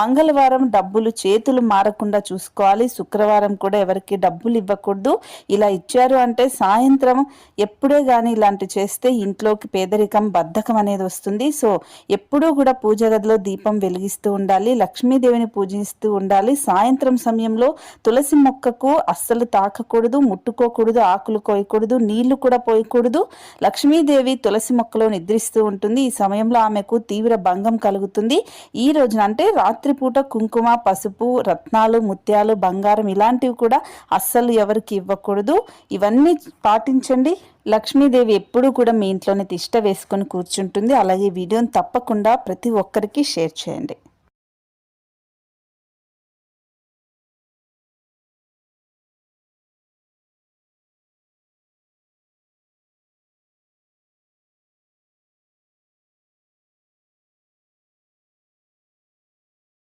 మంగళవారం డబ్బులు చేతులు మారకుండా చూసుకోవాలి. శుక్రవారం కూడా ఎవరికి డబ్బులు ఇవ్వకూడదు. ఇలా ఇచ్చారు అంటే సాయంత్రం ఎప్పుడే కానీ ఇలాంటి చేస్తే ఇంట్లోకి పేదరికం బద్ధకం అనేది వస్తుంది. సో ఎప్పుడూ కూడా పూజ గదిలో దీపం వెలిగిస్తూ ఉండాలి. లక్ష్మీదేవిని పూజిస్తూ ఉండాలి. సాయంత్రం సమయంలో తులసి మొక్కకు అస్సలు తాకకూడదు ముట్టుకోకూడదు ఆకులు కోయకూడదు నీళ్ళు కూడా పోయకూడదు. లక్ష్మీదేవి తులసి మొక్కలో నిద్రిస్తూ ఉంటుంది. ఈ సమయంలో ఆమెకు తీవ్ర భంగం కలుగుతుంది. ఈ రోజున అంటే రాత్రి రాత్రిపూట కుంకుమ పసుపు రత్నాలు ముత్యాలు బంగారం ఇలాంటివి కూడా అస్సలు ఎవరికి ఇవ్వకూడదు. ఇవన్నీ పాటించండి. లక్ష్మీదేవి ఎప్పుడూ కూడా మీ ఇంట్లోనే తిష్ట వేసుకొని కూర్చుంటుంది. అలాగే వీడియోని తప్పకుండా ప్రతి ఒక్కరికి షేర్ చేయండి.